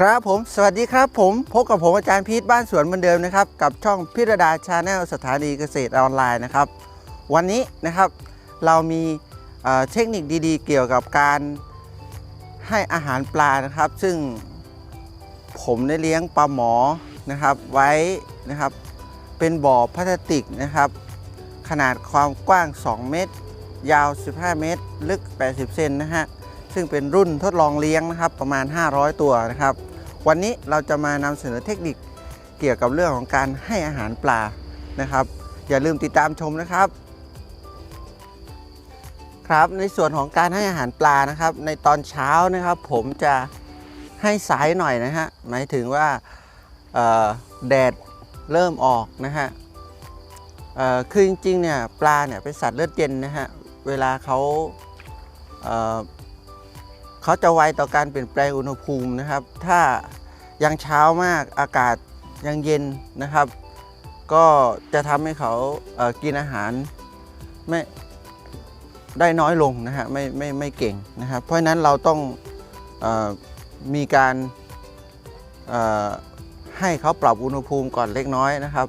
ครับผมสวัสดีครับผมพบกับผมอาจารย์พีทบ้านสวนเหมือนเดิมนะครับ กับช่องพิรดาชาแนลสถานีเกษตรออนไลน์นะครับ วันนี้นะครับเรามีเทคนิคดีๆ เกี่ยวกับการให้อาหารปลานะครับ ซึ่งผมได้เลี้ยงปลาหมอนะครับไว้นะครับเป็นบ่อพลาสติกนะครับ ขนาดความกว้าง 2 เมตร ยาว 15 เมตร ลึก 80 เซนนะฮะ ซึ่งเป็นรุ่นทดลองเลี้ยงนะครับประมาณ 500 ตัวนะครับ วันนี้เราจะมานำเสนอเทคนิคเกี่ยวกับเรื่องของการให้อาหารปลานะครับ อย่าลืมติดตามชมนะครับ ครับในส่วนของการให้อาหารปลานะครับ ในตอนเช้านะครับ ผมจะให้สายหน่อยนะฮะหมายถึงว่าแดดเริ่มออกนะฮะเอ่อคือจริงๆเนี่ยปลาเนี่ยเป็นสัตว์เลือดเย็นนะฮะเวลาเขา เขาจะไวต่อการเปลี่ยนแปลงอุณหภูมินะครับ ถ้ายังเช้ามากอากาศยังเย็นนะครับ ก็จะทำให้เขาเกินอาหารไม่ได้น้อยลงนะฮะไม่ไม่ไม่เก่งนะครับ เพราะฉะนั้นเราต้องอมีการให้เขาปรับอุณหภูมิก่อนเล็กน้อยนะครับ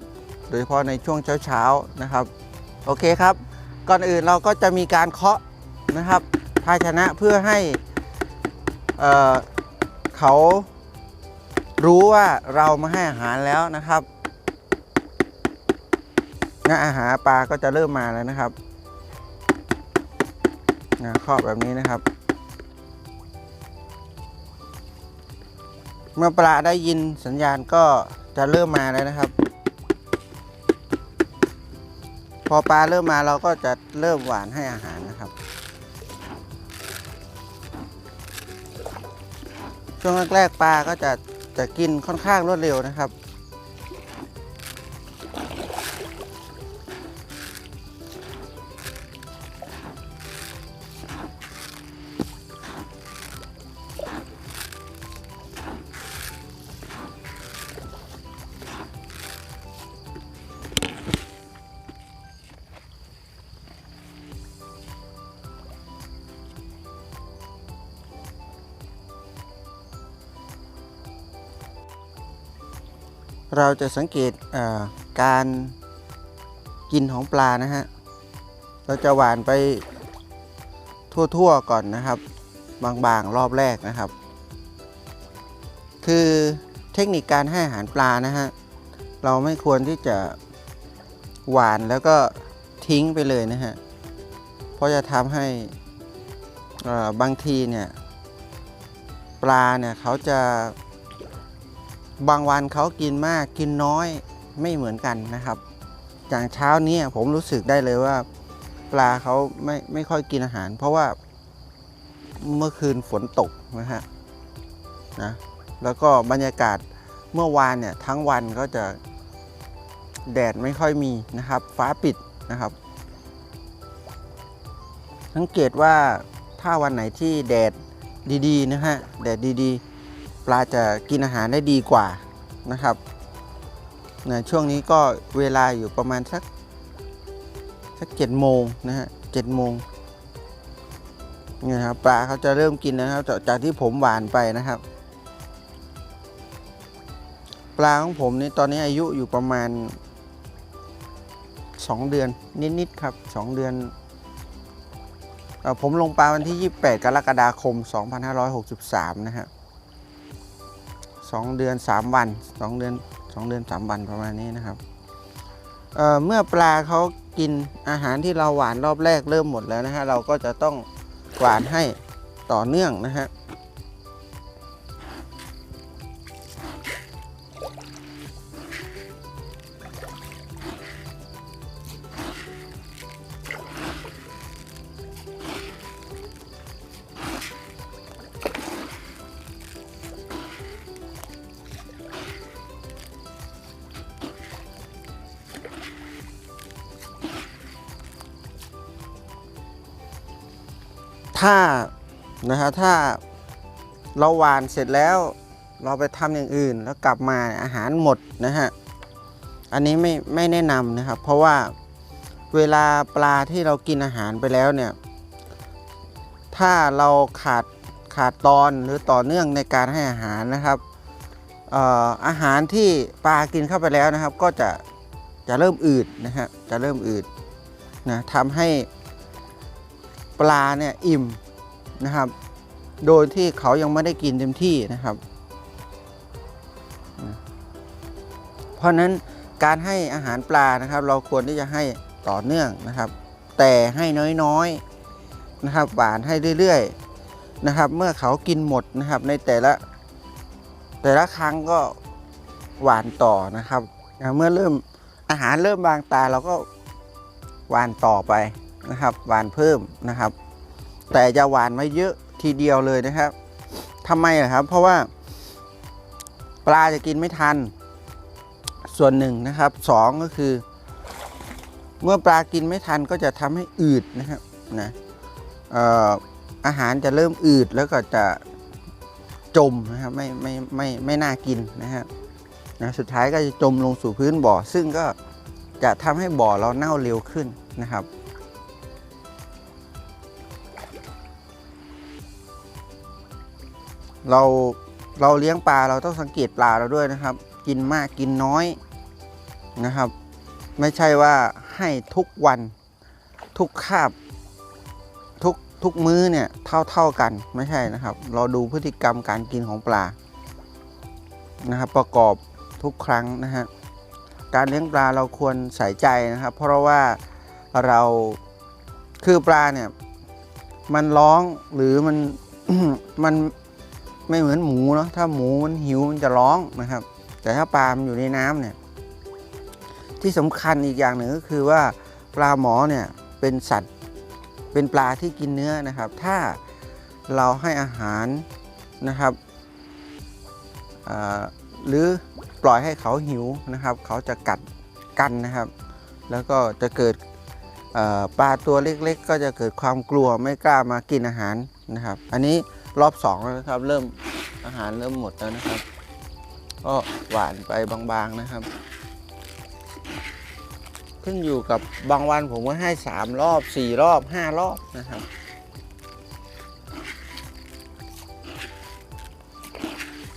โดยเฉพาะในช่วงเช้าๆนะครับ โอเคครับ ก่อนอื่นเราก็จะมีการเคาะนะครับภาชนะเพื่อให้ เเขารู้ว่าเรามาให้อาหารแล้วนะครับนะอาหารปลาก็จะเริ่มมาแล้วนะครับนะครอบแบบนี้นะครับ เมื่อปลาได้ยินสัญญาณก็จะเริ่มมาแล้วนะครับ พอปลาเริ่มมาเราก็จะเริ่มหวานให้อาหาร ช่วงแรกๆปลาก็จะจะกินค่อนข้างรวดเร็วนะครับ เราจะสังเกตเการกินของปลานะฮะ เราจะหวานไปทั่วๆก่อนนะครับ บางๆรอบแรกนะครับ คือเทคนิคการให้อาหารปลานะฮะ เราไม่ควรที่จะหวานแล้วก็ทิ้งไปเลยนะฮะ เพราะจะทำให้บางทีเนี่ย ปลาเนี่ยเขาจะ บางวันเขากินมากกินน้อยไม่เหมือนกันนะครับอย่างเช้านี้ผมรู้สึกได้เลยว่า ปลาเขาไม่ไม่ค่อยกินอาหาร เพราะว่าเมื่อคืนฝนตกนะฮะนะแล้วก็บรรยากาศเมื่อวานเนี่ยทั้งวันก็จะแดดไม่ค่อยมีนะครับ ฟ้าปิดนะครับ สังเกตว่าถ้าวันไหนที่แดดดีๆนะฮะแดดดีๆ ปลาจะกินอาหารได้ดีกว่านะครับนะช่วงนี้ก็เวลาอยู่ประมาณสักสักเจ็ดโมงนะฮะเจ็ดโมงนี่ครับปลาเขาจะเริ่มกินนะครับจากที่ผมหวานไปนะครับ ปลาของผมนี่ตอนนี้อายุอยู่ประมาณ 2 เดือนนิดๆครับ 2 เดือนอผมลงปลาวันที่ 28 กรกฎาคม 2563 นะฮะ สองเดือนสามวันสองเดือนสองเดือนสามวันประมาณนี้นะครับเเมื่อปลาเขากินอาหารที่เราหวานรอบแรกเริ่มหมดแล้วนะฮะเราก็จะต้องหวานให้ต่อเนื่องนะฮะ ถ้านะฮะถ้าเราหวานเสร็จแล้วเราไปทำอย่างอื่น แล้วกลับมาอาหารหมดนะฮะอันนี้ไม่ไม่แนะนำนะครับ เพราะว่าเวลาปลาที่เรากินอาหารไปแล้วเนี่ย ถ้าเราขาดขาดตอนหรือต่อเนื่องในการให้อาหารนะครับเอ่ออาหารที่ปลากินเข้าไปแล้วนะครับ ก็จะจะเริ่มอืดนะฮะจะเริ่มอืดนะทำให้ ปลาเนี่ยอิ่มนะครับ โดยที่เขายังไม่ได้กินเต็มที่นะครับ เพราะฉะนั้นการให้อาหารปลานะครับ เราควรที่จะให้ต่อเนื่องนะครับ แต่ให้น้อยๆนะครับ หวานให้เรื่อยๆนะครับ เมื่อเขากินหมดนะครับ ในแต่ละแต่ละครั้งก็หวานต่อนะครับ เมื่อเริ่มอาหารเริ่มบางตาเราก็หวานต่อไป นะครับหวานเพิ่มนะครับ แต่จะหวานไม่เยอะทีเดียวเลยนะครับทำไมล่ะครับ เพราะว่า ปลาจะกินไม่ทัน ส่วนหนึ่งนะครับสองก็คือ เมื่อปลากินไม่ทันก็จะทำให้อืดนะครับนะอออาหารจะเริ่มอืดแล้วก็จะจมนะครับไม่ไม่ไม่ไม่น่ากินนะครับนะสุดท้ายก็จะจมลงสู่พื้นบ่อ ซึ่งก็จะทำให้บ่อเราเน่าเร็วขึ้นนะครับ เราเราเลี้ยงปลาเราต้องสังเกตปลาเราด้วยนะครับ กินมากกินน้อยนะครับ ไม่ใช่ว่าให้ทุกวันทุกคาบทุกทุกมื้อเนี่ยเท่าเท่ากันไม่ใช่นะครับ เราดูพฤติกรรมการกินของปลานะครับ ประกอบทุกครั้งนะฮะการเลี้ยงปลาเราควรใส่ใจนะครับ เพราะว่าเราคือปลาเนี่ยมันร้องหรือมันมัน ไม่เหมือนหมูเนาะถ้าหมูมันหิวมันจะร้องนะครับ แต่ถ้าปลามันอยู่ในน้ำเนี่ยที่สำคัญอีกอย่างหนึ่งก็คือว่าปลาหมอเนี่ยเป็นสัตว์เป็นปลาที่กินเนื้อนะครับ ถ้าเราให้อาหารนะครับหรือปล่อยให้เขาหิวนะครับ เขาจะกัดกันนะครับ แล้วก็จะเกิดปลาตัวเล็กๆ ก็จะเกิดความกลัวไม่กล้ามากินอาหารนะครับ อันนี้ รอบสองแล้วนะครับ เริ่มอาหารเริ่มหมดแล้วนะครับ ก็หวานไปบางๆนะครับ ขึ้นอยู่กับบางวันผมก็ให้สามรอบสี่รอบห้ารอบนะครับ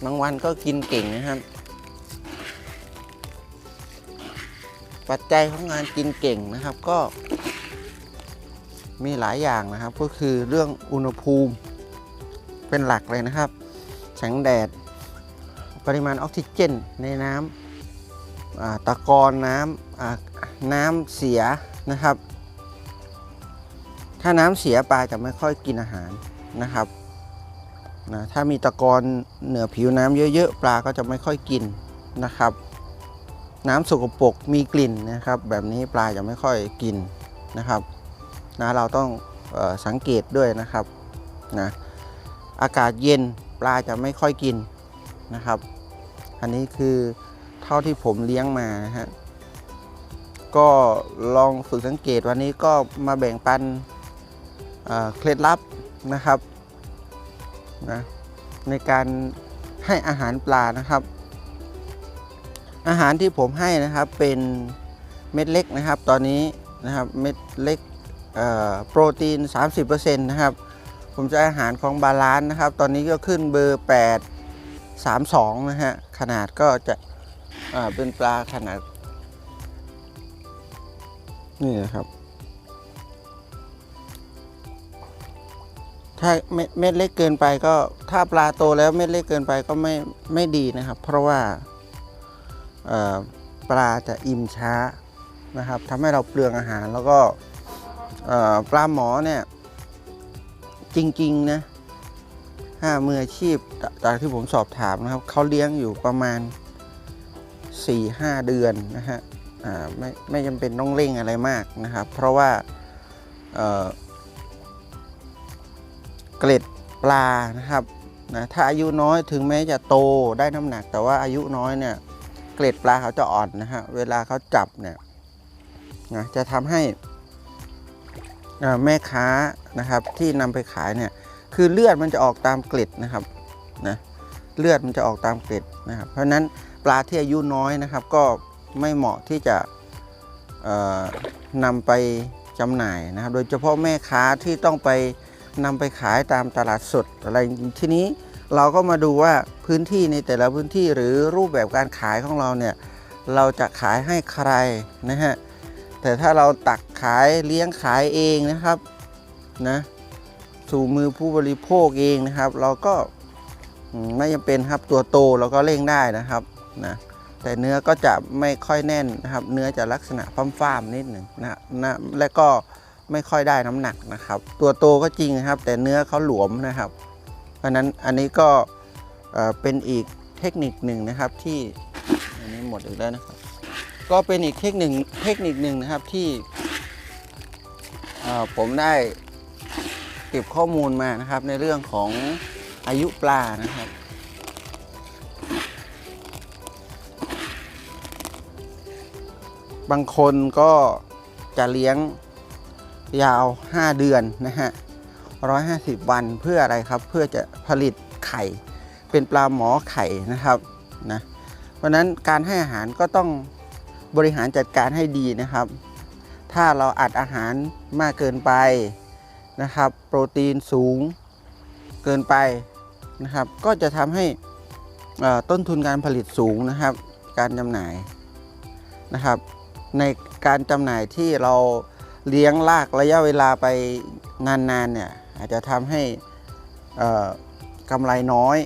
บางวันก็กินเก่งนะครับ ปัจจัยของงานกินเก่งนะครับก็มีหลายอย่างนะครับ ก็คือเรื่องอุณหภูมิ เป็นหลักเลยนะครับ แสงแดด ปริมาณออกซิเจนในน้ำตะกอนน้ำน้ำเสียนะครับ ถ้าน้ำเสียปลาจะไม่ค่อยกินอาหารนะครับนะถ้ามีตะกอนเหนือผิวน้ำเยอะๆ ปลาก็จะไม่ค่อยกินนะครับ น้ำสกปรกมีกลิ่นนะครับ แบบนี้ปลาจะไม่ค่อยกินนะครับนะเราต้องออสังเกตด้วยนะครับนะ อากาศเย็นปลาจะไม่ค่อยกินนะครับ อันนี้คือเท่าที่ผมเลี้ยงมานะฮะก็ลองฝึกสังเกตวันนี้ก็มาแบ่งปันเเคล็ดลับนะครับนะในการให้อาหารปลานะครับ อาหารที่ผมให้นะครับเป็นเม็ดเล็กนะครับ ตอนนี้นะครับเม็ดเล็กโปรตีน 30%นะครับ ผมจะอาหารของบาลานซ์นะครับ ตอนนี้ก็ขึ้นเบอร์ 8 32 นะฮะ ขนาดก็จะเป็นปลาขนาด นี่นะครับ ถ้าเม็ดเล็กเกินไปก็ถ้าปลาโตแล้วเม็ดเล็กเกินไปก็ไม่ไม่ดีนะครับ เพราะว่าปลาจะอิ่มช้านะครับทำให้เราเปลืองอาหารแล้วก็ปลาหมอเนี่ย จริงๆนะถ้ามืออาชีพจากที่ผมสอบถามนะครับเขาเลี้ยงอยู่ประมาณ 4-5 เดือนนะฮะไม่ไม่จำเป็นต้องเร่งอะไรมากนะครับ เพราะว่าเเกล็ดปลานะครับนะถ้าอายุน้อยถึงแม้จะโตได้น้ำหนัก แต่ว่าอายุน้อยเนี่ยเกล็ดปลาเขาจะอ่อนนะฮะเวลาเขาจับเนี่ยนะจะทำให้ แม่ค้านะครับที่นำไปขายเนี่ยคือเลือดมันจะออกตามเกล็ดนะครับนะเลือดมันจะออกตามเกล็ดนะครับเพราะฉะนั้นปลาที่อายุน้อยนะครับ ก็ไม่เหมาะที่จะเอ่อนำไปจำหน่ายนะครับ โดยเฉพาะแม่ค้าที่ต้องไปนำไปขายตามตลาดสดอะไรทีนี้เราก็มาดูว่าพื้นที่ในแต่ละพื้นที่หรือรูปแบบการขายของเราเนี่ยเราจะขายให้ใครนะฮะแต่ถ้าเราตัก ขายเลี้ยงขายเองนะครับนะสู่มือผู้บริโภคเองนะครับ เราก็ไม่จำเป็นครับตัวโตเราก็เร่งได้นะครับนะแต่เนื้อก็จะไม่ค่อยแน่นนะครับ เนื้อจะลักษณะฟ้ามๆนิดหนึ่งนะนะและก็ไม่ค่อยได้น้ำหนักนะครับ ตัวโตก็จริงนะครับ แต่เนื้อเขาหลวมนะครับ เพราะฉะนั้นอันนี้ก็เป็นอีกเทคนิคหนึ่งนะครับที่อันนี้หมดอีกแล้วนะครับ ก็เป็นอีกเทคนิคเทคนิคหนึ่งนะครับที่ ผมได้เก็บข้อมูลมานะครับในเรื่องของอายุปลานะครับบางคนก็จะเลี้ยงยาว 5 เดือนนะฮะ 150 วันเพื่ออะไรครับ เพื่อจะผลิตไข่ เป็นปลาหมอไข่นะครับนะ เพราะฉะนั้นการให้อาหารก็ต้องบริหารจัดการให้ดีนะครับ ถ้าเราอัดอาหารมากเกินไปนะครับ โปรตีนสูงเกินไปนะครับ ก็จะทำให้ต้นทุนการผลิตสูงนะครับ การจำหน่ายนะครับ ในการจำหน่ายที่เราเลี้ยงลากระยะเวลาไปนานๆเนี่ยอาจจะทำให้กำไรน้อย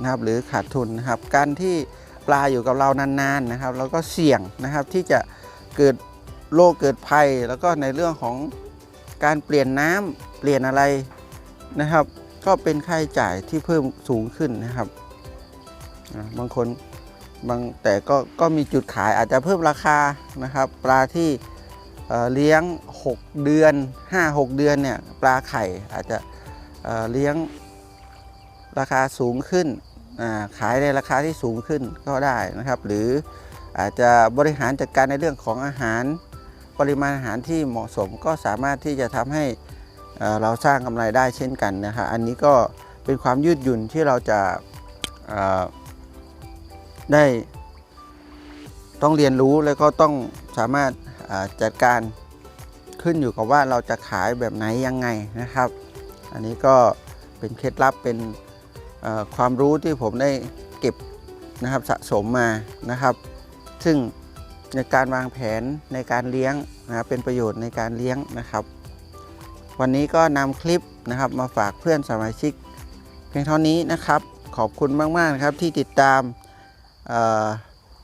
นะครับหรือขาดทุนนะครับ การที่ปลาอยู่กับเรานานๆนะครับแล้วก็เสี่ยงนะครับที่จะเกิด โรคเกิดภัย แล้วก็ในเรื่องของการเปลี่ยนน้ำเปลี่ยนอะไรนะครับ ก็เป็นค่าใช้จ่ายที่เพิ่มสูงขึ้นนะครับบางคนบางแต่ก็ก็มีจุดขายอาจจะเพิ่มราคานะครับ ปลาที่เเลี้ยง 6 เดือน 5-6 เดือนเนี่ยปลาไข่อาจจะเเลี้ยงราคาสูงขึ้น ขายในราคาที่สูงขึ้นก็ได้นะครับ หรืออาจจะบริหารจัดการในเรื่องของอาหาร ปริมาณอาหารที่เหมาะสมก็สามารถที่จะทำให้เราสร้างกำไรได้เช่นกันนะครับอันนี้ก็เป็นความยืดหยุ่นที่เราจะได้ต้องเรียนรู้แล้วก็ต้องสามารถจัดการขึ้นอยู่กับว่าเราจะขายแบบไหนยังไงนะครับ อันนี้ก็เป็นเคล็ดลับเป็นความรู้ที่ผมได้เก็บนะครับสะสมมานะครับ ซึ่ง ในการวางแผนในการเลี้ยงนะครับเป็นประโยชน์ในการเลี้ยงนะครับ วันนี้ก็นำคลิปนะครับมาฝากเพื่อนสมาชิก เพียงเท่านี้นะครับ ขอบคุณมากๆนะครับที่ติดตาม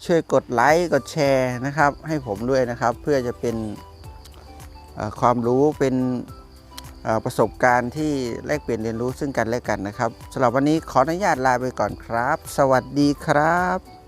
ช่วยกดไลค์กดแชร์นะครับ ให้ผมด้วยนะครับ เพื่อจะเป็นความรู้เป็นประสบการณ์ที่แลกเปลี่ยนเรียนรู้ซึ่งกันและกันนะครับสำหรับวันนี้ขออนุญาตลาไปก่อนครับ สวัสดีครับ